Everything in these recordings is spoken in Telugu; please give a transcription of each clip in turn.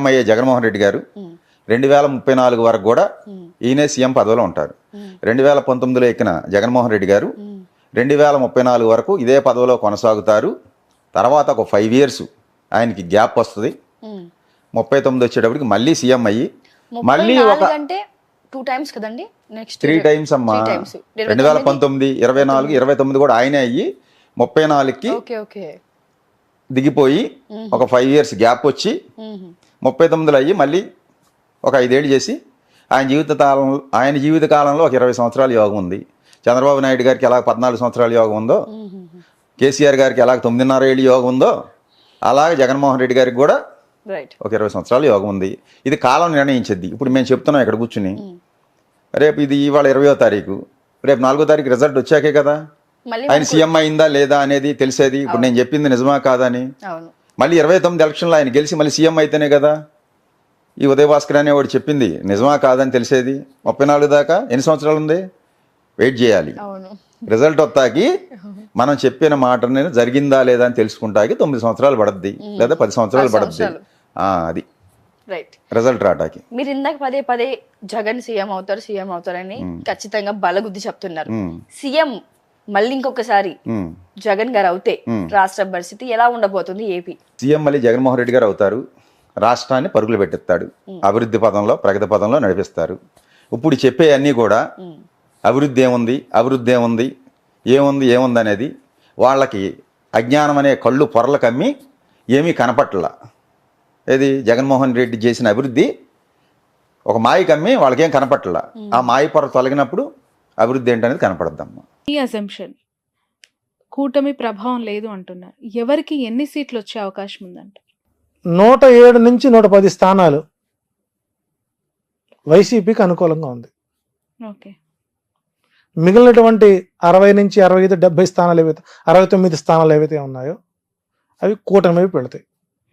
అయ్యే జగన్మోహన్ రెడ్డి గారు రెండు వేల ముప్పై నాలుగు వరకు కూడా ఈయనే సీఎం పదవిలో ఉంటారు. రెండు వేల పంతొమ్మిదిలో ఎక్కిన జగన్మోహన్ రెడ్డి గారు రెండు వేల ముప్పై నాలుగు వరకు ఇదే పదవిలో కొనసాగుతారు. తర్వాత ఒక ఫైవ్ ఇయర్స్ ఆయనకి గ్యాప్ వస్తుంది. ముప్పై తొమ్మిది వచ్చేటప్పటికి మళ్ళీ సీఎం అయ్యి మళ్ళీ ఒక టూ టైమ్స్ కదండి? నెక్స్ట్ త్రీ టైమ్స్ అమ్మా. రెండు వేల పంతొమ్మిది ఇరవై నాలుగు ఇరవై తొమ్మిది కూడా ఆయనే అయ్యి ముప్పై నాలుగుకి దిగిపోయి ఒక ఫైవ్ ఇయర్స్ గ్యాప్ వచ్చి ముప్పై తొమ్మిదిలో అయ్యి మళ్ళీ ఒక ఐదేళ్ళు చేసి ఆయన జీవిత కాలం ఆయన జీవిత కాలంలో ఒక ఇరవై సంవత్సరాల యోగం ఉంది. చంద్రబాబు నాయుడు గారికి ఎలా పద్నాలుగు సంవత్సరాల యోగం ఉందో కేసీఆర్ గారికి ఎలా తొమ్మిదిన్నర ఏళ్ళు యోగం ఉందో అలాగే జగన్మోహన్ రెడ్డి గారికి కూడా ఒక ఇరవై సంవత్సరాల యోగం ఉంది. ఇది కాలం నిర్ణయించింది ఇప్పుడు మేము చెప్తున్నాం ఇక్కడ కూర్చుని. రేపు ఇది ఇవాళ ఇరవయో తారీఖు. రేపు నాలుగో తారీఖు రిజల్ట్ వచ్చాకే కదా. ఆయన సీఎం అయిందా లేదా అనేది తెలిసేది. ఇప్పుడు నేను చెప్పింది నిజమా కాదని మళ్ళీ ఇరవై తొమ్మిది ఎలక్షన్లో ఆయన గెలిచి మళ్ళీ సీఎం అయితేనే కదా. ఈ ఉదయ భాస్కర్ అనేవాడు చెప్పింది నిజమా కాదని తెలిసేది. ముప్పై నాలుగు దాకా ఎన్ని సంవత్సరాలు ఉంది? వెయిట్ చేయాలి. రిజల్ట్ వస్తాకి మనం చెప్పిన మాట నేను జరిగిందా లేదా అని తెలుసుకుంటాకి తొమ్మిది సంవత్సరాలు పడద్ది లేదా పది సంవత్సరాలు పడద్ది. అది. రైట్ రిజల్ట్ రావటానికి. మీరు ఇందాక పదే పదే జగన్ సీఎం అవుతారు సీఎం అవుతారని ఖచ్చితంగా బలగుద్ది చెప్తున్నారు. సీఎం మళ్ళీ ఇంకొకసారి. జగన్ గారు అవుతే రాష్ట్ర పరిస్థితి ఎలా ఉండబోతుంది ఏపీ? సీఎం మళ్ళీ జగన్మోహన్ రెడ్డి గారు అవుతారు. రాష్ట్రాన్ని పరుగులు పెట్టిస్తాడు. అభివృద్ధి పదంలో ప్రగతి పదంలో నడిపిస్తారు. ఇప్పుడు చెప్పే అన్నీ కూడా అభివృద్ధి ఏముంది అభివృద్ధి ఏముంది ఏముంది ఏముంది అనేది వాళ్ళకి అజ్ఞానం అనే కళ్ళు పొరలు కమ్మి ఏమీ కనపట్ల. ఏది? జగన్మోహన్ రెడ్డి చేసిన అభివృద్ధి ఒక మాయ కమ్మి వాళ్ళకేం కనపట్ల. ఆ మాయ పొర తొలగినప్పుడు అభివృద్ధి ఏంటనేది కనపడద్దమ్మా. ఈ అజంప్షన్ కూటమి ప్రభావం లేదు అంటున్నారు ఎవరికి ఎన్ని సీట్లు వచ్చే అవకాశం ఉందంట? నూట ఏడు నుంచి నూట పది స్థానాలు వైసీపీకి అనుకూలంగా ఉంది. ఓకే. మిగిలినటువంటి అరవై నుంచి అరవై ఐదు డెబ్బై స్థానాలు ఏవైతే అరవై తొమ్మిది స్థానాలు ఏవైతే ఉన్నాయో అవి కూటమి వైపు వెళతాయి.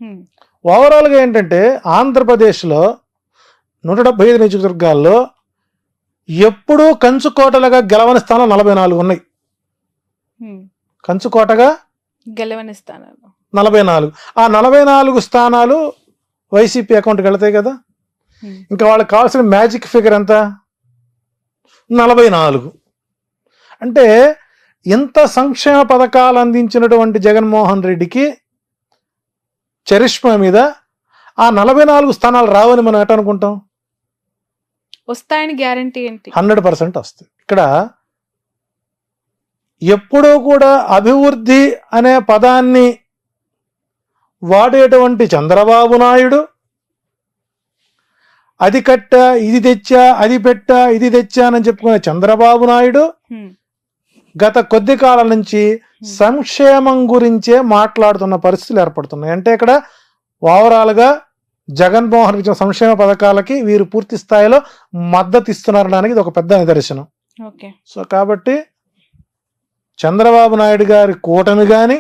హ్మ్. ఓవరాల్గా ఏంటంటే ఆంధ్రప్రదేశ్లో నూట డెబ్బై ఐదు నియోజకవర్గాల్లో ఎప్పుడూ కంచుకోటలుగా గెలవని స్థానం నలభై నాలుగు ఉన్నాయి. కంచుకోటగా గెలవని స్థానాలు. నలభై నాలుగు. ఆ నలభై నాలుగు స్థానాలు వైసీపీ అకౌంట్కి వెళతాయి కదా. ఇంకా వాళ్ళకి కావాల్సిన మ్యాజిక్ ఫిగర్ ఎంత? నలభై నాలుగు. అంటే ఇంత సంక్షేమ పథకాలు అందించినటువంటి జగన్మోహన్ రెడ్డికి చరిష్మా మీద ఆ నలభై నాలుగు స్థానాలు రావని మనం ఎట అనుకుంటాం? వస్తాయని గ్యారంటీ ఏంటి? హండ్రెడ్ పర్సెంట్ వస్తాయి. ఇక్కడ ఎప్పుడూ కూడా అభివృద్ధి అనే పదాన్ని వాడేటువంటి చంద్రబాబు నాయుడు అది కట్ట ఇది తెచ్చా అది పెట్టా ఇది తెచ్చా అని చెప్పుకునే చంద్రబాబు నాయుడు. గత కొద్ది కాలం నుంచి సంక్షేమం గురించే మాట్లాడుతున్న పరిస్థితులు ఏర్పడుతున్నాయి. అంటే ఇక్కడ ఓవరాల్గా జగన్మోహన్ ఇచ్చిన సంక్షేమ పథకాలకి వీరు పూర్తి స్థాయిలో మద్దతు ఇస్తున్నారనడానికి ఇది ఒక పెద్ద నిదర్శనం. ఓకే. సో కాబట్టి చంద్రబాబు నాయుడు గారి కూటమి కానీ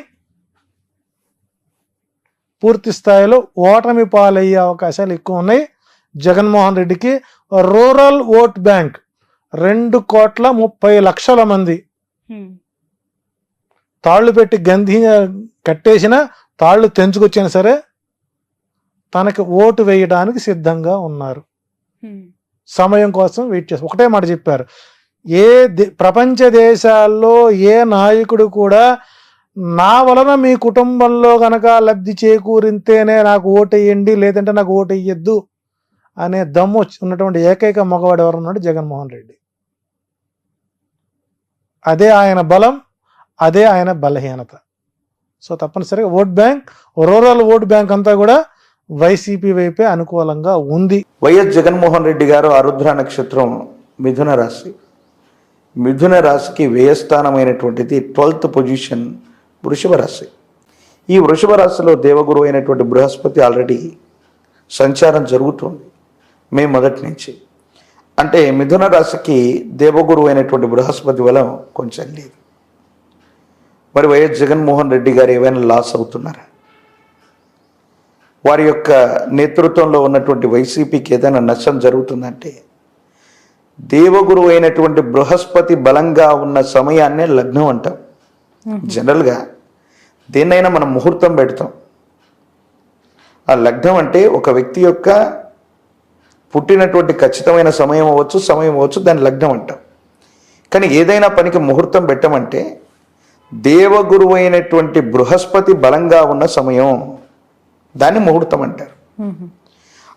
పూర్తి స్థాయిలో ఓటమి పాలయ్యే అవకాశాలు ఎక్కువ ఉన్నాయి. జగన్మోహన్ రెడ్డికి రూరల్ ఓట్ బ్యాంక్ రెండు కోట్ల ముప్పై లక్షల మంది. తాళ్ళు పెట్టి గంధి కట్టేసిన తాళ్ళు తెంచుకొచ్చినా సరే తనకి ఓటు వేయడానికి సిద్ధంగా ఉన్నారు. సమయం కోసం వెయిట్ చేస్తారు ఒకటే మాట చెప్పారు. ఏ దే- ప్రపంచ దేశాల్లో ఏ నాయకుడు కూడా నా వలన మీ కుటుంబంలో గనక లబ్ధి చేకూరింతేనే నాకు ఓటు వేయండి లేదంటే నాకు ఓటు వేయద్దు అనే దమ్ము ఉన్నటువంటి ఏకైక మగవాడు ఎవరు ఉన్నాడు జగన్మోహన్ రెడ్డి. అదే ఆయన బలం అదే ఆయన బలహీనత. సో తప్పనిసరిగా vote bank rural vote bank అంతా కూడా వైసీపీ వైపే అనుకూలంగా ఉంది. వైఎస్ జగన్మోహన్ రెడ్డి గారు ఆరుద్ర నక్షత్రం మిథున రాశి. మిథున రాశికి వ్యయస్థానమైనటువంటిది ట్వెల్త్ పొజిషన్ వృషభ రాశి. ఈ వృషభ రాశిలో దేవగురు అయినటువంటి బృహస్పతి ఆల్రెడీ సంచారం జరుగుతుంది మే మొదటి నుంచి. అంటే మిథున రాశికి దేవగురు అయినటువంటి బృహస్పతి వల్ల కొంచెం లేదు. మరి వైఎస్ జగన్మోహన్ రెడ్డి గారు ఏమైనా లాస్ అవుతున్నారా? వారి యొక్క నేతృత్వంలో ఉన్నటువంటి వైసీపీకి ఏదైనా నష్టం జరుగుతుందంటే దేవగురు అయినటువంటి బృహస్పతి బలంగా ఉన్న సమయాన్నే లగ్నం అంటాం. జనరల్గా దేన్నైనా మనం ముహూర్తం పెడతాం. ఆ లగ్నం అంటే ఒక వ్యక్తి యొక్క పుట్టినటువంటి ఖచ్చితమైన సమయం అవ్వచ్చు సమయం అవ్వచ్చు దాని లగ్నం అంటాం. కానీ ఏదైనా పనికి ముహూర్తం పెట్టమంటే దేవగురువు అయినటువంటి బృహస్పతి బలంగా ఉన్న సమయం దాన్ని ముహూర్తం అంటారు.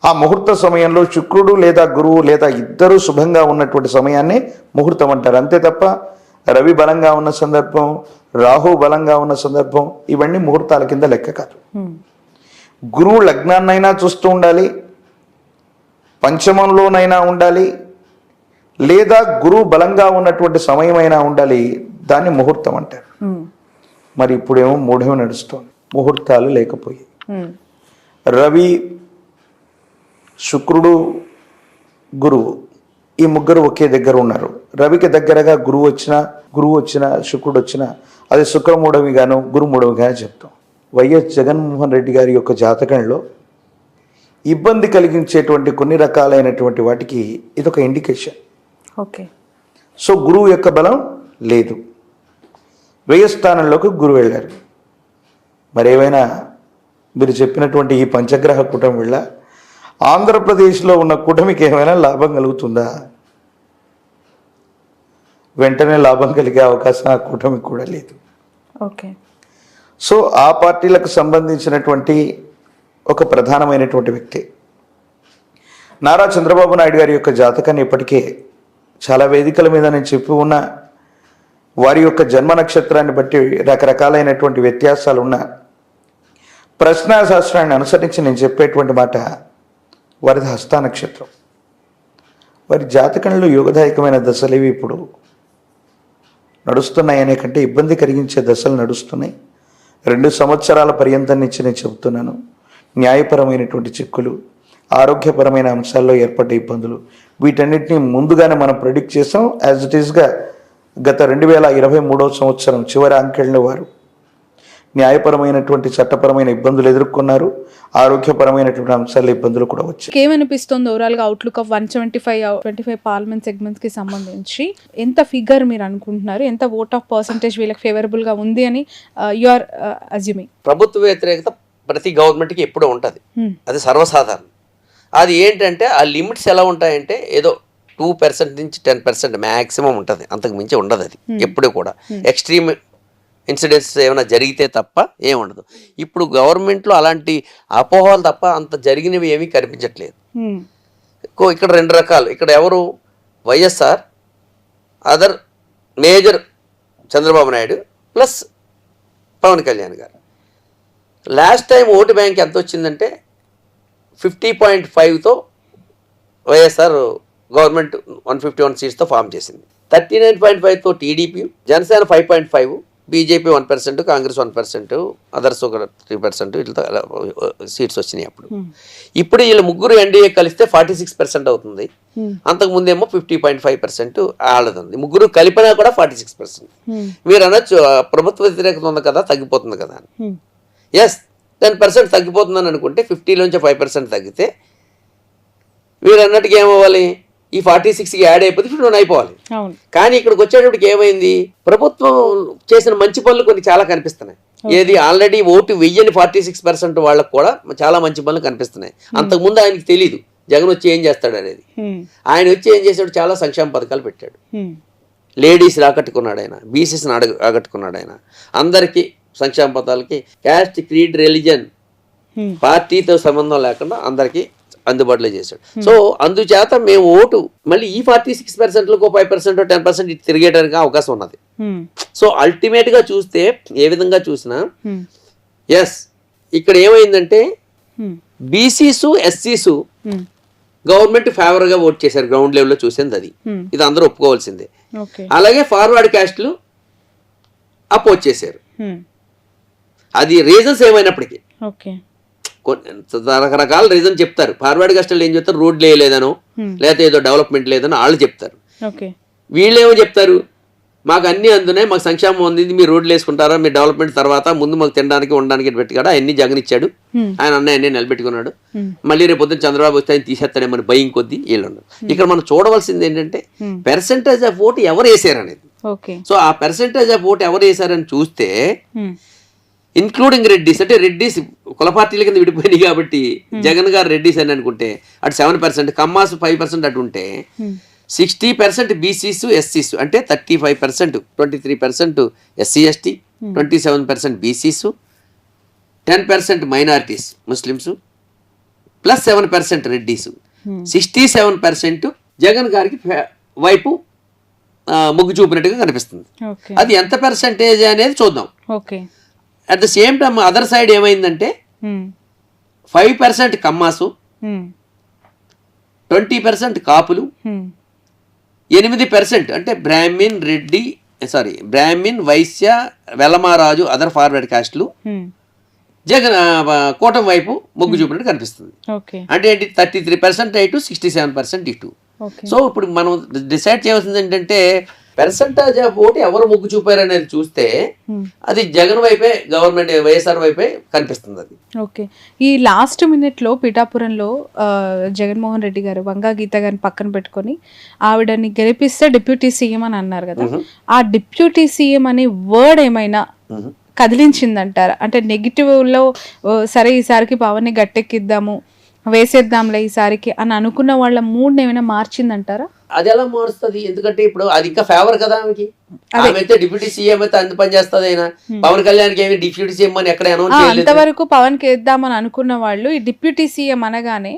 ఆ ముహూర్త సమయంలో శుక్రుడు లేదా గురువు లేదా ఇద్దరు శుభంగా ఉన్నటువంటి సమయాన్ని ముహూర్తం అంటారు. అంతే తప్ప రవి బలంగా ఉన్న సందర్భం రాహు బలంగా ఉన్న సందర్భం ఇవన్నీ ముహూర్తాల కింద లెక్క కాదు. గురువు లగ్నాన్నైనా చూస్తూ ఉండాలి పంచమంలోనైనా ఉండాలి లేదా గురువు బలంగా ఉన్నటువంటి సమయమైనా ఉండాలి దాన్ని ముహూర్తం అంటారు. మరి ఇప్పుడేమో మూఢేమో నడుస్తోంది. ముహూర్తాలు లేకపోయాయి. రవి శుక్రుడు గురువు. ఈ ముగ్గురు ఒకే దగ్గర ఉన్నారు. రవికి దగ్గరగా గురువు వచ్చిన గురువు వచ్చిన శుక్రుడు వచ్చిన అది శుక్రమూఢమిగాను గురుమూఢమిగాను చెప్తాం. వైఎస్ జగన్మోహన్ రెడ్డి గారి యొక్క జాతకంలో ఇబ్బంది కలిగించేటువంటి కొన్ని రకాలైనటువంటి వాటికి ఇదొక ఇండికేషన్ ఓకే. సో గురువు యొక్క బలం లేదు. వ్యయ స్థానంలోకి గురువు వెళ్ళారు. మరి ఏమైనా మీరు చెప్పినటువంటి ఈ పంచగ్రహ కూటమి వల్ల ఆంధ్రప్రదేశ్లో ఉన్న కూటమికి ఏమైనా లాభం కలుగుతుందా? వెంటనే లాభం కలిగే అవకాశం ఆ కూటమికి కూడా లేదు. ఓకే. సో ఆ పార్టీలకు సంబంధించినటువంటి ఒక ప్రధానమైనటువంటి వ్యక్తి. నారా చంద్రబాబు నాయుడు గారి యొక్క జాతకాన్ని ఇప్పటికే చాలా వేదికల మీద నేను చెప్పి ఉన్న వారి యొక్క జన్మ నక్షత్రాన్ని బట్టి రకరకాలైనటువంటి వ్యత్యాసాలు ఉన్న ప్రశ్నాశాస్త్రాన్ని అనుసరించి నేను చెప్పేటువంటి మాట వారిది హస్త నక్షత్రం. వారి జాతకంలో యోగదాయకమైన దశలు ఇవి ఇప్పుడు? నడుస్తున్నాయనే కంటే ఇబ్బంది కలిగించే దశలు నడుస్తున్నాయి. రెండు సంవత్సరాల పర్యంతం నుంచి నేను చెబుతున్నాను. న్యాయపరమైనటువంటి చిక్కులు ఆరోగ్యపరమైన అంశాల్లో ఏర్పడ్డ ఇబ్బందులు వీటన్నిటిని ముందుగానే మనం ప్రెడిక్ట్ చేసాం. యాజ్ ఇట్ ఈస్గా గత రెండు వేల ఇరవై మూడవ సంవత్సరం చివరి అంకెళ్ళిన వారు న్యాయపరమైనటువంటి చట్టపరమైన ఇబ్బందులు ఎదుర్కొన్నారు. ఆరోగ్యపరమైనటువంటి అంశాల్లో ఇబ్బందులు కూడా వచ్చాయి. ఏమనిపిస్తుంది ఓవరాల్గా outlook of one seventy five twenty five parliament సెగ్మెంట్స్కి సంబంధించి? ఎంత ఫిగర్ మీరు అనుకుంటున్నారు? ఎంత ఓట్ ఆఫ్ పర్సంటేజ్ వీళ్ళకి ఫేవరబుల్గా ఉంది అని యు ఆర్ అజ్యూమింగ్ ప్రభుత్వ వ్యతిరేకత ప్రతి గవర్నమెంట్కి ఎప్పుడూ ఉంటుంది. Hmm. అది సర్వసాధారణం. అది ఏంటంటే ఆ లిమిట్స్ ఎలా ఉంటాయంటే ఏదో టూ పర్సెంట్ నుంచి టెన్ పర్సెంట్ మ్యాక్సిమం ఉంటుంది. అంతకు మించి ఉండదు అది. ఎప్పుడు కూడా. ఎక్స్ట్రీమ్ ఇన్సిడెంట్స్ ఏమైనా జరిగితే తప్ప ఏం ఉండదు ఇప్పుడు గవర్నమెంట్లో అలాంటి అపోహలు తప్ప అంత జరిగినవి ఏమీ కనిపించట్లేదు. ఇక్కడ రెండు రకాలు. ఇక్కడ ఎవరు? YSR other major Chandrababu Naidu plus Pawan Kalyan garu. Last time vote bank ఎంత వచ్చిందంటే fifty point ఫైవ్తో YSR government one fifty one సీట్స్తో form చేసింది. Thirty nine point ఫైవ్తో TDP Janasena five point five BJP one percent Congress one percent others ఒక త్రీ పర్సెంట్ వీటితో సీట్స్ వచ్చినాయి అప్పుడు. ఇప్పుడు వీళ్ళు ముగ్గురు ఎన్డీఏ కలిస్తే ఫార్టీ సిక్స్ పర్సెంట్ అవుతుంది. అంతకు ముందేమో ఫిఫ్టీ పాయింట్ ఫైవ్ పర్సెంట్ ఆడదుంది. ముగ్గురు కలిపినా కూడా ఫార్టీ సిక్స్ పర్సెంట్. మీరు అనొచ్చు "ఆ, ప్రభుత్వ వ్యతిరేకత ఉంది కదా తగ్గిపోతుంది కదా అని. ఎస్ టెన్ పర్సెంట్ తగ్గిపోతుందని అనుకుంటే ఫిఫ్టీలోంచి ఫైవ్ పర్సెంట్ తగ్గితే మీరు అన్నట్టుగా ఏమవ్వాలి? ఈ ఫార్టీ సిక్స్కి యాడ్ అయిపోతే ఫిఫ్టీ వన్ అయిపోవాలి. కానీ ఇక్కడికి వచ్చేటప్పటికి ఏమైంది? ప్రభుత్వం చేసిన మంచి పనులు కొన్ని చాలా కనిపిస్తున్నాయి. ఏది ఆల్రెడీ ఓటు వెయ్యని ఫార్టీ సిక్స్ పర్సెంట్ వాళ్ళకు కూడా చాలా మంచి పనులు కనిపిస్తున్నాయి. అంతకుముందు ఆయనకి తెలియదు జగన్ వచ్చి ఏం చేస్తాడు అనేది. ఆయన వచ్చి ఏం చేశాడు? చాలా సంక్షేమ పథకాలు పెట్టాడు. లేడీస్ ఆకట్టుకున్నాడు ఆయన బీసీస్ని అడగ ఆకట్టుకున్నాడు ఆయన. అందరికీ సంక్షేమ పథకాలకి క్యాస్ట్ క్రీడ్ రిలీజన్. పార్టీతో సంబంధం లేకుండా అందరికీ అందుబాటులో చేశాడు సో అందుచేత మేము ఓటు మళ్ళీ ఈ ఫార్టీ సిక్స్ పర్సెంట్లకు ఫైవ్ పర్సెంట్ టెన్ పర్సెంట్ తిరిగేయడానికి అవకాశం ఉన్నది Hmm. సో అల్టిమేట్గా చూస్తే ఏ విధంగా చూసినా Hmm. ఎస్ ఇక్కడ ఏమైందంటే Hmm. బీసీసు ఎస్సీసు Hmm. గవర్నమెంట్ ఫేవర్గా ఓట్ చేశారు గ్రౌండ్ లెవెల్లో చూసింది అది Hmm. ఇది అందరూ ఒప్పుకోవాల్సిందే అలాగే ఫార్వర్డ్ క్యాస్ట్లు అపోజ్ చేశారు Hmm. అది రీజన్స్ ఏమైనప్పటికీ రకరకాల రీజన్ చెప్తారు. ఫార్వర్డ్ కాస్టల్ ఏం చెప్తారు? రోడ్లు వేయలేదనో Hmm. లేకపోతే ఏదో డెవలప్మెంట్ లేదనో వాళ్ళు చెప్తారు. వీళ్ళేమో చెప్తారు? మాకు అన్ని అందున్నాయి మాకు సంక్షేమం ఉంది మీరు రోడ్లు వేసుకుంటారా మీరు డెవలప్మెంట్ తర్వాత ముందు మాకు తినడానికి ఉండడానికి పెట్టుకాడు? అన్ని జగన్ ఇచ్చాడు Hmm. ఆయన అన్నయ్య అన్నీ నిలబెట్టుకున్నాడు. Hmm. మళ్ళీ రేపు పొద్దున్న చంద్రబాబు వస్తే ఆయన తీసేస్తాడేమని భయం కొద్దీ వీళ్ళు ఇక్కడ మనం చూడవలసింది ఏంటంటే. పెర్సెంటేజ్ ఆఫ్ ఓటు ఎవరు వేసారు అనేది ఓకే. సో ఆ పెర్సెంటేజ్ ఆఫ్ ఓటు ఎవరు వేసారని చూస్తే. ఇన్క్లూడింగ్ రెడ్డిస్ అంటే రెడ్డిస్ కుల పార్టీల కింద విడిపోయినాయి కాబట్టి జగన్ గారు రెడ్డిస్ అని అనుకుంటే అటు seven percent Kammas five percent అటు ఉంటే సిక్స్టీ పర్సెంట్ బీసీస్ ఎస్సీస్ అంటే thirty five percent twenty three percent SC ST twenty seven percent BCs ten percent minorities Muslims plus seven percent Reddys sixty seven percent Jagan గారికి వైపు మొగ్గు చూపినట్టుగా కనిపిస్తుంది. అది ఎంత పర్సెంటేజ్ అనేది చూద్దాం. Okay at the same time other side ఏమైందంటే ఫైవ్ పర్సెంట్ కమ్మాసు ట్వంటీ పర్సెంట్ కాపులు ఎనిమిది పర్సెంట్ అంటే Brahmin Reddy sorry Brahmin Vaishya వెలమారాజు other forward కాస్ట్లు జగన్ కూటమి వైపు మొగ్గు చూపినట్టు కనిపిస్తుంది. అంటే ఏంటి థర్టీ త్రీ పర్సెంట్ ఇటు సిక్స్టీ సెవెన్ పర్సెంట్ ఇటు సో ఇప్పుడు మనం డిసైడ్ చేయాల్సింది ఏంటంటే పర్సంటేజ్ ఆఫ్ ఓటు ఎవరు మొగ్గు చూపారు అనేది చూస్తే అది జగన్ వైపే గవర్నమెంట్ వైఎస్ఆర్ వైపే కనిపిస్తుంది అది. ఓకే. ఈ లాస్ట్ మినిట్లో పిఠాపురంలో ఆ, జగన్మోహన్ రెడ్డి గారు వంగా గీత గారిని పక్కన పెట్టుకొని ఆవిడని గెలిపిస్తే డిప్యూటీ సీఎం అని అన్నారు కదా. ఆ డిప్యూటీ సీఎం అనే వర్డ్ ఏమైనా కదిలించిందంటారా? అంటే నెగిటివ్లో సరే ఈసారికి పవన్ని గట్టెక్కిద్దాము వేసేద్దాంలే ఈసారికి అని అనుకున్న వాళ్ళ మూడ్ని ఏమైనా మార్చిందంటారా? అది ఎలా మారుస్తుంది? ఎందుకంటే ఇప్పుడు అది ఇంకా ఫేవర్ కదా ఆమెకి. ఆమె అయితే డిప్యూటీ సీఎం అయితే అంత పని చేస్తుంది అయినా పవన్ కళ్యాణ్కి ఏమి డిప్యూటీ సీఎం అని ఎక్కడ అనౌన్స్ అంతవరకు పవన్కి వేద్దామని అనుకున్న వాళ్ళు ఈ డిప్యూటీ సీఎం అనగానే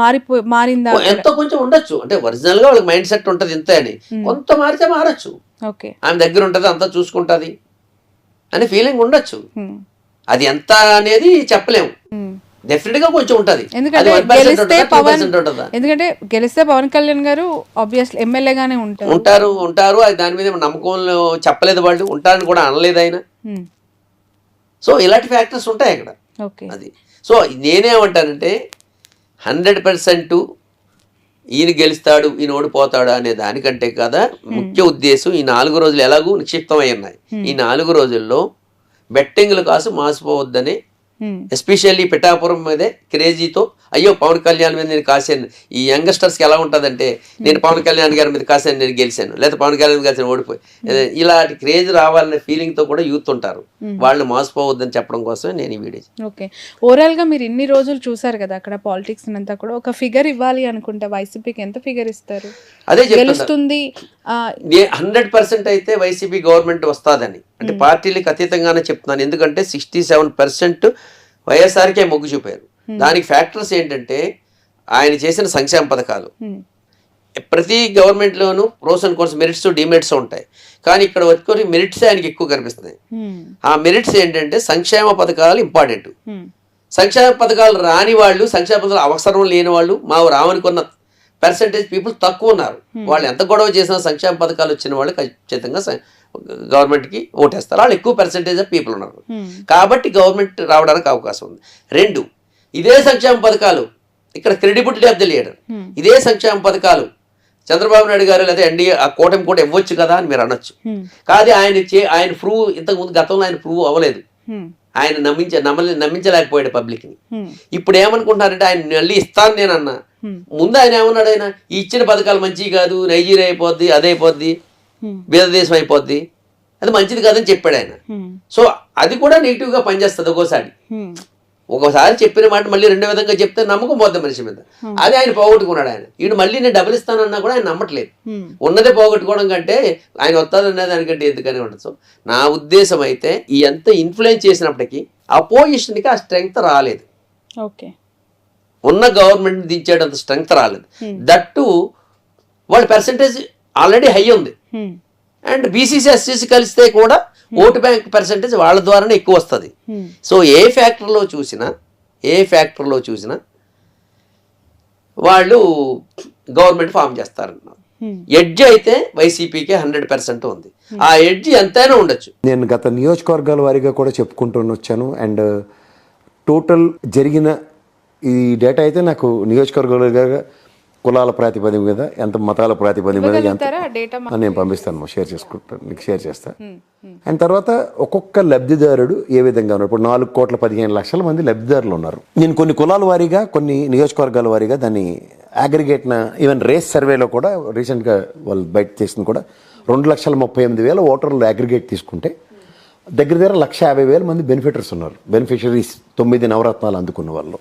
మారిపో మారిందా ఎంతో కొంచెం ఉండొచ్చు. అంటే ఒరిజినల్గా వాళ్ళకి మైండ్ సెట్ ఉంటది ఇంతే అని. కొంత మారితే మారచ్చు. ఓకే. ఆమె దగ్గర ఉంటది అంతా చూసుకుంటది అనే ఫీలింగ్ ఉండొచ్చు. అది ఎంత అనేది చెప్పలేము. డెఫినెట్గా కొంచెం ఉంటది. ఎందుకంటే అది 1% గెలిస్తే ఉంటుందా, పవన్ 2% ఉంటుందా? ఎందుకంటే గెలిస్తే పవన్ కళ్యాణ్ గారు ఆబ్వియస్లీ ఎమ్మెల్యేగానే ఉంటారు. ఉంటారు ఉంటారు. అది దాని మీద నమ్మకంలో చెప్పలేదు వాళ్ళు ఉంటారని కూడా అనలేదు ఆయన. సో ఇలాంటి ఫ్యాక్టర్స్ ఉంటాయి అక్కడ. అది. సో నేనేమంటానంటే హండ్రెడ్ పర్సెంట్ ఈయన గెలుస్తాడు ఈయన ఓడిపోతాడు అనే దానికంటే కదా ముఖ్య ఉద్దేశం ఈ నాలుగు రోజులు ఎలాగూ నిక్షిప్తమై ఉన్నాయి. ఈ నాలుగు రోజుల్లో బెట్టింగ్లు కాసు మాసిపోవద్దని. ఎస్పెషల్లీ పిఠాపురం మీదే క్రేజీతో అయ్యో పవన్ కళ్యాణ్ మీద నేను కాశాను. ఈ యంగ్స్టర్స్కి ఎలా ఉంటుందంటే నేను పవన్ కళ్యాణ్ గారి మీద కాశాను నేను గెలిచాను. లేదా పవన్ కళ్యాణ్ కలిసి ఓడిపోయి ఇలాంటి క్రేజ్ రావాలనే ఫీలింగ్తో కూడా యూత్ ఉంటారు. వాళ్ళని మోసపోవద్దని చెప్పడం కోసమే నేను ఈ వీడియో ఓకే ఓవరాల్గా మీరు ఇన్ని రోజులు చూసారు కదా అక్కడ పాలిటిక్స్ అంతా కూడా. ఒక ఫిగర్ ఇవ్వాలి అనుకుంటే వైసీపీకి ఎంత ఫిగర్ ఇస్తారు? అదే గెలుస్తుంది హండ్రెడ్ పర్సెంట్ అయితే వైసీపీ గవర్నమెంట్ వస్తాదని. అంటే పార్టీలకు అతీతంగానే చెప్తున్నాను. ఎందుకంటే సిక్స్టీ సెవెన్ పర్సెంట్ వైఎస్ఆర్కే మొగ్గు చూపారు. దానికి ఫ్యాక్టర్స్ ఏంటంటే ఆయన చేసిన సంక్షేమ పథకాలు. ప్రతి గవర్నమెంట్లోనూ pros and cons merits demerits ఉంటాయి. కానీ ఇక్కడ వచ్చుకొని మెరిట్స్ ఆయనకి ఎక్కువ కనిపిస్తున్నాయి. ఆ మెరిట్స్ ఏంటంటే సంక్షేమ పథకాలు ఇంపార్టెంట్. సంక్షేమ పథకాలు రాని వాళ్ళు సంక్షేమ పథకాలు అవసరం లేని వాళ్ళు మా రావనుకున్న పర్సంటేజ్ పీపుల్ తక్కువ ఉన్నారు వాళ్ళు ఎంత గొడవ చేసినా సంక్షేమ పథకాలు వచ్చిన వాళ్ళు ఖచ్చితంగా గవర్నమెంట్కి ఓటేస్తారు వాళ్ళు ఎక్కువ పర్సంటేజ్ ఆఫ్ పీపుల్ ఉన్నారు Hmm. కాబట్టి గవర్నమెంట్ రావడానికి అవకాశం ఉంది రెండు ఇదే సంక్షేమ పథకాలు ఇక్కడ క్రెడిబిలిటీ ఆఫ్ ద లీడర్ ఇదే సంక్షేమ పథకాలు చంద్రబాబు నాయుడు గారు లేదా ఎన్డీఏ ఆ కూటమి కూడా ఇవ్వచ్చు కదా అని మీరు అనొచ్చు Hmm. కాదు ఆయన చే ఆయన ప్రూవ్ ఇంతకుముందు గతంలో ఆయన ప్రూవ్ అవ్వలేదు. ఆయన నమ్మించ నమ్మలే నమ్మించలేకపోయాడు పబ్లిక్ని. ఇప్పుడు ఏమనుకుంటున్నారంటే ఆయన మళ్ళీ ఇస్తాను నేను అన్న Hmm. ముందు ఆయన ఏమన్నాడు ఆయన? ఈ ఇచ్చిన పథకాలు మంచివి కాదు నైజీరియా అయిపోద్ది అదే అయిపోద్ది Hmm. బీదదేశం అయిపోద్ది. అది మంచిది కాదని చెప్పాడు ఆయన. సో అది కూడా నెగిటివ్గా పనిచేస్తుంది ఒక్కోసారి. ఒకసారి చెప్పిన మాట మళ్ళీ రెండో విధంగా చెప్తే నమ్మకం పోద్ది మనిషి మీద. అదే ఆయన పోగొట్టుకున్నాడు ఆయన. ఈయన మళ్ళీ నేను డబ్బులు ఇస్తానన్నా కూడా ఆయన నమ్మట్లేదు. ఉన్నదే పోగొట్టుకోవడం కంటే ఆయన వస్తాదనే దానికంటే ఎందుకని ఉండదు. సో నా ఉద్దేశం అయితే ఈ ఎంత ఇన్ఫ్లుయెన్స్ చేసినప్పటికీ అపోజిషన్కి ఆ స్ట్రెంగ్త్ రాలేదు. ఓకే. ఉన్న గవర్నమెంట్ దించేటంత స్ట్రెంగ్త్ రాలేదు. దట్టు వాళ్ళ పర్సంటేజ్ ఆల్రెడీ హై ఉంది. అండ్ బీసీసీ ఎస్సీసీ కలిస్తే కూడా ఓటు బ్యాంక్ పర్సంటేజ్ వాళ్ళ ద్వారానే ఎక్కువ వస్తుంది. సో ఏ ఫ్యాక్టర్లో చూసినా ఏ ఫ్యాక్టర్లో చూసినా వాళ్ళు గవర్నమెంట్ ఫామ్ చేస్తారన్నారు. Hmm. ఎడ్జ్ అయితే వైసీపీకి హండ్రెడ్ పర్సెంట్ ఉంది. ఆ ఎడ్జ్ ఎంతైనా ఉండొచ్చు. నేను గత నియోజకవర్గాల వారీగా కూడా చెప్పుకుంటూ వచ్చాను అండ్ టోటల్ జరిగిన ఈ డేటా అయితే నాకు నియోజకవర్గాలుగా కులాల ప్రాతిపదిక మీద ఎంత మతాల ప్రాతిపదిక మీద ఎంత నేను పంపిస్తాను షేర్ చేసుకుంటాను నీకు షేర్ చేస్తా. అండ్ తర్వాత ఒక్కొక్క లబ్ధిదారుడు ఏ విధంగా ఉన్నారు? ఇప్పుడు నాలుగు కోట్ల పదిహేను లక్షల మంది లబ్ధిదారులు ఉన్నారు. నేను కొన్ని కులాల వారీగా కొన్ని నియోజకవర్గాల వారీగా దాన్ని అగ్రిగేట్న ఈవెన్ రేస్ సర్వేలో కూడా రీసెంట్గా వాళ్ళు బయట చేసింది కూడా రెండు లక్షల ముప్పై ఎనిమిది వేల ఓటర్లు అగ్రిగేట్ తీసుకుంటే దగ్గర దగ్గర లక్ష యాభై వేల మంది బెనిఫిటర్స్ ఉన్నారు. బెనిఫిషరీస్ తొమ్మిది నవరత్నాలు అందుకున్న వాళ్ళు.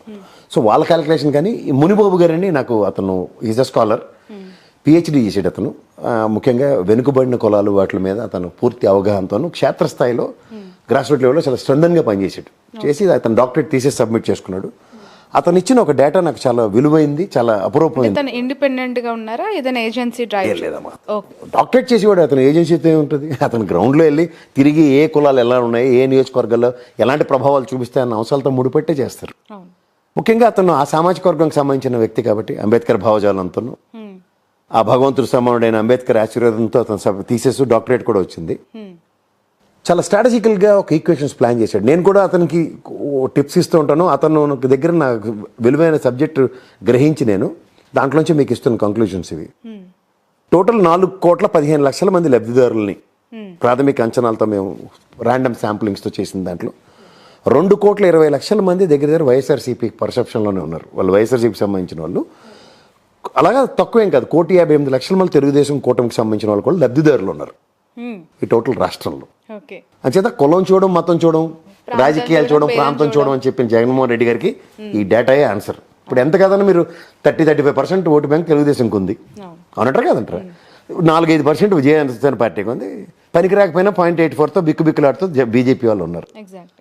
సో వాళ్ళ క్యాలిక్యులేషన్ కానీ మునిబాబు గారండి నాకు అతను ఈజ్ అ స్కాలర్ పిహెచ్డి చేసాడు అతను. ముఖ్యంగా వెనుకబడిన కులాలు వాటి మీద అతను పూర్తి అవగాహనతోను క్షేత్రస్థాయిలో గ్రాస్ రూట్ లెవెల్లో చాలా స్ట్రెందన్గా పనిచేసాడు చేసి అతను డాక్టరేట్ తీసేసి సబ్మిట్ చేసుకున్నాడు. అతను ఇచ్చిన ఒక డేటా నాకు చాలా విలువైంది చాలా అపురూపమైంది. తను ఇండిపెండెంట్గా ఉన్నారా? ఏదైనా ఏజెన్సీ డ్రైవ్ లేదమ్మా. డాక్టరేట్ చేసేవాడు అతను ఏజెన్సీతో ఉంటుంది. అతను గ్రౌండ్లో వెళ్ళి తిరిగి ఏ కులాలు ఎలా ఉన్నాయి ఏ నియోజకవర్గాల్లో ఎలాంటి ప్రభావాలు చూపిస్తాయి అన్న అంశాలతో ముడిపెట్టే చేస్తారు. ముఖ్యంగా అతను ఆ సామాజిక వర్గానికి సంబంధించిన వ్యక్తి కాబట్టి అంబేద్కర్ భావజాలంతో ఆ భగవంతుడు సమానుడైన అంబేద్కర్ ఆశీర్వాదంతో అతను సబ్- తీసేసి డాక్టరేట్ కూడా వచ్చింది. చాలా స్ట్రాటజికల్గా ఒక ఈక్వేషన్స్ ప్లాన్ చేశాడు. నేను కూడా అతనికి టిప్స్ ఇస్తూ ఉంటాను. అతను దగ్గర నాకు విలువైన సబ్జెక్ట్ గ్రహించి నేను దాంట్లోంచి మీకు ఇస్తున్న కంక్లూజన్స్ ఇవి. టోటల్ నాలుగు కోట్ల పదిహేను లక్షల మంది లబ్ధిదారులని ప్రాథమిక అంచనాలతో మేము ర్యాండమ్ శాంప్లింగ్స్తో చేసిన దాంట్లో రెండు కోట్ల ఇరవై లక్షల మంది దగ్గర దగ్గర వైఎస్ఆర్సీపీ పర్సెప్షన్లోనే ఉన్నారు. వాళ్ళు వైఎస్ఆర్సీపీకి సంబంధించిన వాళ్ళు. అలాగా తక్కువేం కాదు. కోటి యాభై ఎనిమిది లక్షల మంది తెలుగుదేశం కూటమికి సంబంధించిన వాళ్ళు కూడా లబ్ధిదారులు ఉన్నారు. ఈ టోటల్ రాష్ట్రంలో. అంచేత కులం చూడడం మతం చూడడం రాజకీయాలు చూడడం ప్రాంతం చూడడం. అని చెప్పిన జగన్మోహన్ రెడ్డి గారికి ఈ డేటాయే ఆన్సర్ ఇప్పుడు ఎంత కదన్నా మీరు thirty thirty five percent vote bank తెలుగుదేశంకి ఉంది అవునంటారా కదంటారా? నాలుగైదు పర్సెంట్ విజయనగరం పార్టీకి ఉంది పనికి రాకపోయినా పాయింట్ ఎయిట్ ఫోర్తో బిక్కు బిక్కులాడుతూ బీజేపీ వాళ్ళు ఉన్నారు.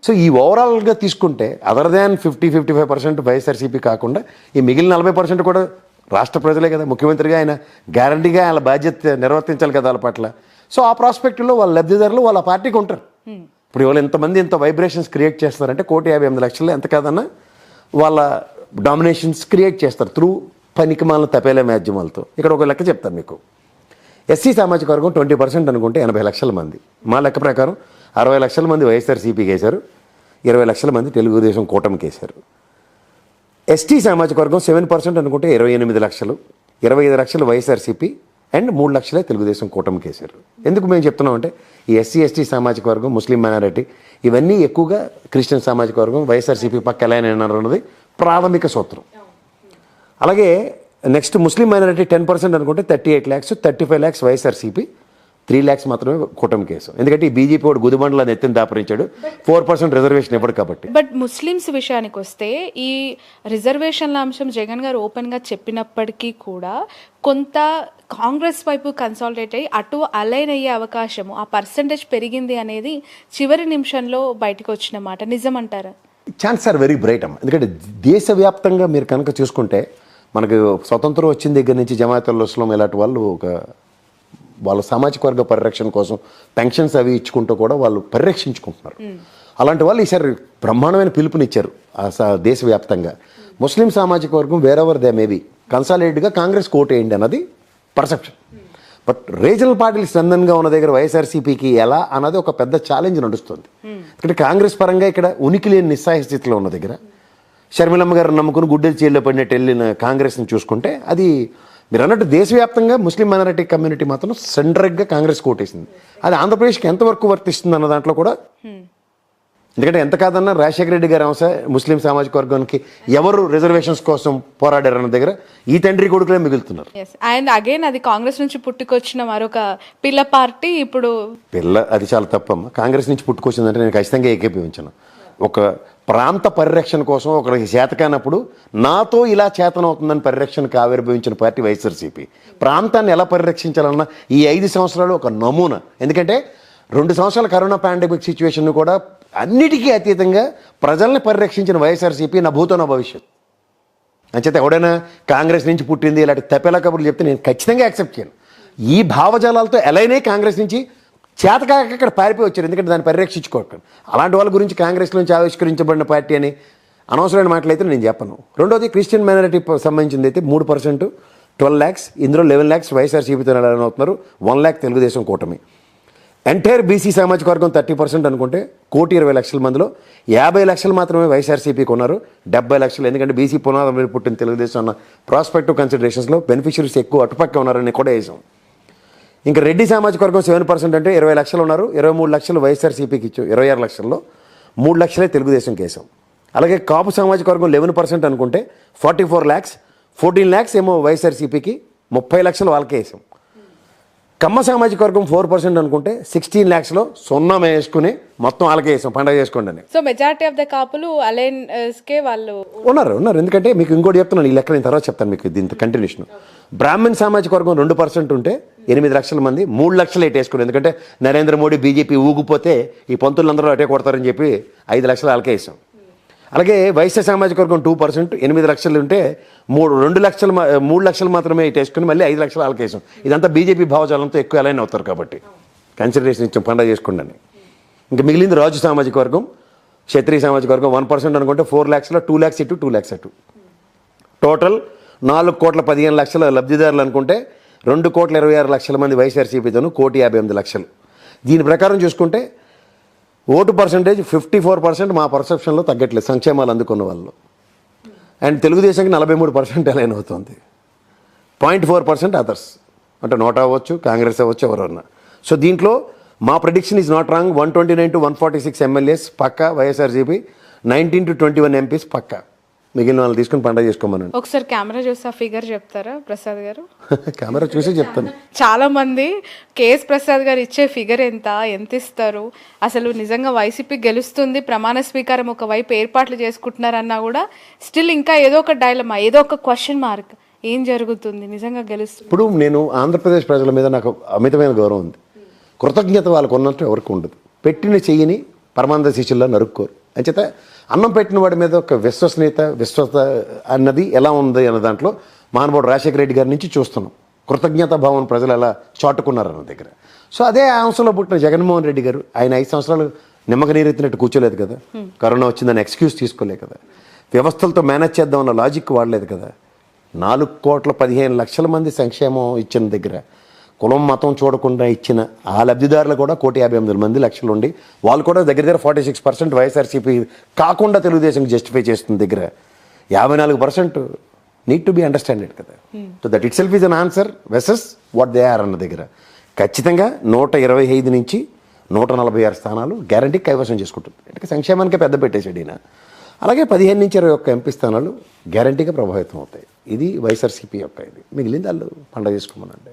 సో ఈ ఓవరాల్గా తీసుకుంటే other than fifty fifty five percent YSRCP కాకుండా ఈ మిగిలిన నలభై పర్సెంట్ కూడా రాష్ట్ర ప్రజలే కదా. ముఖ్యమంత్రిగా ఆయన గ్యారంటీగా ఆయన బాధ్యత నిర్వర్తించాలి కదా వాళ్ళ పట్ల. సో ఆ ప్రాస్పెక్ట్లో వాళ్ళ లబ్ధిదారులు వాళ్ళ పార్టీకి ఉంటారు. ఇప్పుడు ఇవాళ ఎంతమంది ఎంత వైబ్రేషన్స్ క్రియేట్ చేస్తారంటే కోటి యాభై ఎనిమిది లక్షలు ఎంత కాదన్నా వాళ్ళ డామినేషన్స్ క్రియేట్ చేస్తారు త్రూ పనికిమాల తపేలే మాధ్యమాలతో. ఇక్కడ ఒక లెక్క చెప్తాను మీకు. ఎస్సీ సామాజిక వర్గం ట్వంటీ పర్సెంట్ అనుకుంటే ఎనభై లక్షల మంది. మా లెక్క ప్రకారం అరవై లక్షల మంది వైఎస్ఆర్సీపీకి వేశారు ఇరవై లక్షల మంది తెలుగుదేశం కూటమికి వేశారు. ఎస్టీ సామాజిక వర్గం సెవెన్ పర్సెంట్ అనుకుంటే ఇరవై ఎనిమిది లక్షలు ఇరవై ఐదు లక్షలు వైఎస్ఆర్సీపీ అండ్ మూడు లక్షలే తెలుగుదేశం కూటమికి వేశారు ఎందుకు మేము చెప్తున్నాం అంటే ఈ ఎస్సీ ఎస్టీ సామాజిక వర్గం ముస్లిం మైనారిటీ ఇవన్నీ ఎక్కువగా క్రిస్టియన్ సామాజిక వర్గం వైఎస్ఆర్సీపీ పక్క ఎలా అన్నది ప్రాథమిక సూత్రం. అలాగే next Muslim minority ten percent అనుకుంటే thirty eight lakhs thirty five lakhs YSRCP three lakhs మాత్రమే కూటమి కేసు. ఎందుకంటే ఈ బీజేపీ వాడు గుదిబండలను ఎత్తిన దాపరించాడు. ఫోర్ పర్సెంట్ రిజర్వేషన్ ఇవ్వడు కాబట్టి. బట్ ముస్లిమ్స్ విషయానికి వస్తే ఈ రిజర్వేషన్ల అంశం జగన్ గారు ఓపెన్గా చెప్పినప్పటికీ కూడా కొంత కాంగ్రెస్ వైపు కన్సాలిడేట్ అయ్యి అటు అలైన్ అయ్యే అవకాశము ఆ పర్సంటేజ్ పెరిగింది అనేది చివరి నిమిషంలో బయటకు వచ్చిన మాట. నిజం అంటారా ఛాన్స్ ఆర్ వెరీ బ్రైట్ అమ్మ. ఎందుకంటే దేశవ్యాప్తంగా మీరు కనుక చూసుకుంటే మనకు స్వతంత్రం వచ్చిన దగ్గర నుంచి ఇస్లాం ఇలాంటి వాళ్ళు ఒక వాళ్ళ సామాజిక వర్గ పరిరక్షణ కోసం పెన్షన్స్ అవి ఇచ్చుకుంటూ కూడా వాళ్ళు పరిరక్షించుకుంటున్నారు. అలాంటి వాళ్ళు ఈసారి బ్రహ్మాండమైన పిలుపునిచ్చారు ఆ దేశవ్యాప్తంగా. ముస్లిం సామాజిక వర్గం వేరెవర్ దే మేబీ కన్సాలిడేట్గా కాంగ్రెస్ కోట్ వేయండి అన్నది పర్సెప్షన్. బట్ రీజనల్ పార్టీలు స్పందనగా ఉన్న దగ్గర వైఎస్ఆర్సీపీకి ఎలా అన్నది ఒక పెద్ద ఛాలెంజ్ నడుస్తుంది. ఎందుకంటే కాంగ్రెస్ పరంగా ఇక్కడ ఉనికి లేని నిస్సాయ స్థితిలో ఉన్న దగ్గర. షర్మిలమ్మ గారు నమ్ముకుని గుడ్డెలు చీళ్ళ పడినట్టు వెళ్ళిన కాంగ్రెస్ని చూసుకుంటే అది మీరు అన్నట్టు దేశవ్యాప్తంగా ముస్లిం మైనారిటీ కమ్యూనిటీ మాత్రం సెంట్రల్గా కాంగ్రెస్ కోటేసింది. అది ఆంధ్రప్రదేశ్కి ఎంతవరకు వర్తిస్తుంది అన్న దాంట్లో కూడా ఎందుకంటే ఎంత కాదన్నా రాజశేఖర రెడ్డి గారి అంశ ముస్లిం సామాజిక వర్గానికి ఎవరు రిజర్వేషన్స్ కోసం పోరాడారు అన్న దగ్గర ఈ తండ్రి కొడుకులే మిగులుతున్నారు. అండ్ అగైన్ అది కాంగ్రెస్ నుంచి పుట్టుకొచ్చిన మరొక పిల్ల పార్టీ ఇప్పుడు పిల్ల అది చాలా తప్పమ్మ. కాంగ్రెస్ నుంచి పుట్టుకొచ్చిందంటే నేను ఖచ్చితంగా ఏకీభవించను. ఒక ప్రాంత పరిరక్షణ కోసం ఒకరికి చేతకానప్పుడు నాతో ఇలా చేతనవుతుందని పరిరక్షణకు ఆవిర్భవించిన పార్టీ వైఎస్ఆర్సీపీ. ప్రాంతాన్ని ఎలా పరిరక్షించాలన్న ఈ ఐదు సంవత్సరాలు ఒక నమూనా. ఎందుకంటే రెండు సంవత్సరాల కరోనా పాండమిక్ సిచ్యువేషన్ కూడా అన్నిటికీ అతీతంగా ప్రజల్ని పరిరక్షించిన వైఎస్ఆర్సీపీ నా భూతో నా భవిష్యత్ అంచేత ఎవడైనా కాంగ్రెస్ నుంచి పుట్టింది ఇలాంటి తెప్పేలా కబుర్లు చెప్తే నేను ఖచ్చితంగా యాక్సెప్ట్ చేయను. ఈ భావజాలాలతో ఎలానే కాంగ్రెస్ నుంచి చేతకాక ఇక్కడ పారిపోయి వచ్చారు. ఎందుకంటే దాన్ని పరిరక్షించుకోకండి. అలాంటి వాళ్ళ గురించి కాంగ్రెస్ నుంచి ఆవిష్కరించబడిన పార్టీ అని అనవసరమైన మాటలైతే నేను చెప్పను. రెండోది క్రిస్టియన్ మైనారిటీ సంబంధించింది అయితే మూడు పర్సెంట్ ట్వెల్వ్ ల్యాక్స్ ఇందులో లెవెన్ ల్యాక్స్ వైఎస్ఆర్సీపీతో అవుతున్నారు. వన్ ల్యాక్ తెలుగుదేశం కూటమి. ఎంటైర్ బీసీ సామాజిక వర్గం థర్టీ పర్సెంట్ అనుకుంటే కోటి ఇరవై లక్షల మందిలో యాభై లక్షలు మాత్రమే వైఎస్ఆర్సీపీకి ఉన్నారు డెబ్బై లక్షలు ఎందుకంటే బీసీ పునాదం మీద పుట్టిన తెలుగుదేశం అన్న ప్రాస్పెక్టివ్ కన్సిడరేషన్స్లో బెనిఫిషరీస్ ఎక్కువ అటుపక్క ఉన్నారని కూడా వేసాం. ఇంకా రెడ్డి సామాజిక వర్గం సెవెన్ పర్సెంట్ అంటే ఇరవై లక్షలు ఉన్నారు. ఇరవై మూడు లక్షలు వైఎస్ఆర్సీపీకి ఇచ్చాం ఇరవై ఆరు లక్షల్లో. మూడు లక్షలే తెలుగుదేశం కేసాం అలాగే కాపు సామాజిక వర్గం లెవెన్ పర్సెంట్ అనుకుంటే forty four lakhs fourteen lakhs ఏమో వైఎస్ఆర్సీపీకి ముప్పై లక్షలు వాళ్ళకే వేసాం. కమ్మ సామాజిక వర్గం ఫోర్ పర్సెంట్ అనుకుంటే సిక్స్టీన్ ల్యాక్స్లో సున్నా వేసుకుని మొత్తం వాళ్ళకే వేసాం. పండగ చేసుకోండి అని. సో మెజారిటీ ఆఫ్ ద కాపులు అలైన్స్ కే వాళ్ళు ఉన్నారు ఉన్నారు. ఎందుకంటే మీకు ఇంకోటి చెప్తున్నాను. ఈ లెక్క నేను తర్వాత చెప్తాను మీకు దీంతో కంటిన్యూషన్ బ్రాహ్మణ్ సామాజిక వర్గం రెండు పర్సెంట్ ఉంటే ఎనిమిది లక్షల మంది మూడు లక్షలు ఎటు ఎందుకంటే నరేంద్ర మోడీ బీజేపీ ఊగిపోతే ఈ పంతులందరూ అటే కొడతారని చెప్పి ఐదు లక్షలు అలకేసాం అలాగే వైశ్య సామాజిక వర్గం టూ పర్సెంట్ ఎనిమిది లక్షలు ఉంటే మూడు రెండు లక్షలు మూడు లక్షలు మాత్రమే ఇటేసుకుని వేసుకుని మళ్ళీ ఐదు లక్షలు ఆలకేసాం ఇదంతా బీజేపీ భావజాలంతో ఎక్కువ అలైన్ అవుతారు కాబట్టి. కన్సిడరేషన్ ఇచ్చాం పండగ చేసుకుండని ఇంకా మిగిలింది రాజు సామాజిక వర్గం. క్షత్రియ సామాజిక వర్గం వన్ పర్సెంట్ అనుకుంటే ఫోర్ ల్యాక్స్లో టూ ల్యాక్స్ ఇటు టూ ల్యాక్స్ అటు. టోటల్ నాలుగు కోట్ల పదిహేను లక్షల లబ్ధిదారులు అనుకుంటే రెండు కోట్ల ఇరవై ఆరు లక్షల మంది వైఎస్ఆర్సీపీతోను కోటి యాభై ఎనిమిది లక్షలు. దీని ప్రకారం చూసుకుంటే ఓటు పర్సంటేజ్ ఫిఫ్టీ ఫోర్ పర్సెంట్ మా పర్సెప్షన్లో తగ్గట్లేదు సంక్షేమాలు అందుకున్న వాళ్ళు అండ్ తెలుగుదేశంకి నలభై మూడు పర్సెంట్ అలైన్ అవుతుంది. Point four percent others. అంటే నోట్ అవ్వచ్చు కాంగ్రెస్ అవ్వచ్చు ఎవరన్నా. సో దీంట్లో మా prediction is not wrong one twenty nine to one forty six MLAs పక్క YSRCP nineteen to twenty one MPs పక్క. మిగిలిన వాళ్ళు తీసుకుని పండగ చేసుకోమనండి. ఒకసారి కెమెరా చూసి ఆ ఫిగర్ చెప్తారా ప్రసాద్ గారు? కెమెరా చూసి చెప్తాను. చాలా మంది కేఎస్ ప్రసాద్ గారు ఇచ్చే ఫిగర్ ఎంత ఎంత ఇస్తారు? అసలు నిజంగా వైసీపీ గెలుస్తుంది ప్రమాణ స్వీకారం ఒకవైపు ఏర్పాట్లు చేసుకుంటున్నారన్నా కూడా స్టిల్ ఇంకా ఏదో ఒక డైలమా ఏదో ఒక క్వశ్చన్ మార్క్. ఏం జరుగుతుంది? నిజంగా గెలుస్తుంది ఇప్పుడు నేను ఆంధ్రప్రదేశ్ ప్రజల మీద నాకు అమితమైన గౌరవం ఉంది. కృతజ్ఞత వాళ్ళకు ఉన్నట్టు ఎవరికి ఉండదు. పెట్టిన చెయ్యిని పరమానంద శిష్యుల్లో నరుక్కోరు. అంచేత అన్నం పెట్టిన వాడి మీద ఒక విశ్వసనీయత విశ్వత అన్నది ఎలా ఉంది అన్న దాంట్లో మానవుడు రాజశేఖర రెడ్డి గారి నుంచి చూస్తున్నాం. కృతజ్ఞత భావం ప్రజలు ఎలా చాటుకున్నారు అన్న దగ్గర. సో అదే అంశంలో పుట్టిన జగన్మోహన్ రెడ్డి గారు ఆయన ఐదు సంవత్సరాలు నిమ్మక నీరెత్తినట్టు కూర్చోలేదు కదా. కరోనా వచ్చిందని ఎక్స్క్యూజ్ తీసుకోలేదు కదా. వ్యవస్థలతో మేనేజ్ చేద్దామన్న లాజిక్ వాడలేదు కదా. నాలుగు కోట్ల పదిహేను లక్షల మంది సంక్షేమం ఇచ్చిన దగ్గర కులం మతం చూడకుండా ఇచ్చిన ఆ లబ్ధిదారులు కూడా కోటి యాభై ఎనిమిది మంది లక్షలు ఉండి వాళ్ళు కూడా దగ్గర దగ్గర ఫార్టీ సిక్స్ పర్సెంట్ వైఎస్ఆర్సీపీ కాకుండా తెలుగుదేశం జస్టిఫై చేస్తుంది దగ్గర యాభై నాలుగు percent need to be understanded కదా. So that itself is an answer versus what they are అన్న దగ్గర. ఖచ్చితంగా నూట ఇరవై ఐదు నుంచి నూట నలభై ఆరు స్థానాలు గ్యారంటీ కైవసం చేసుకుంటుంది. అంటే సంక్షేమానికే పెద్ద పెట్టేశాడు ఈయన. అలాగే పదిహేను నుంచి ఇరవై ఒక్క ఎంపీ స్థానాలు గ్యారంటీగా ప్రభావితం అవుతాయి. ఇది వైఎస్ఆర్సీపీ యొక్క ఇది. మిగిలింది వాళ్ళు పండగ చేసుకోమనండి.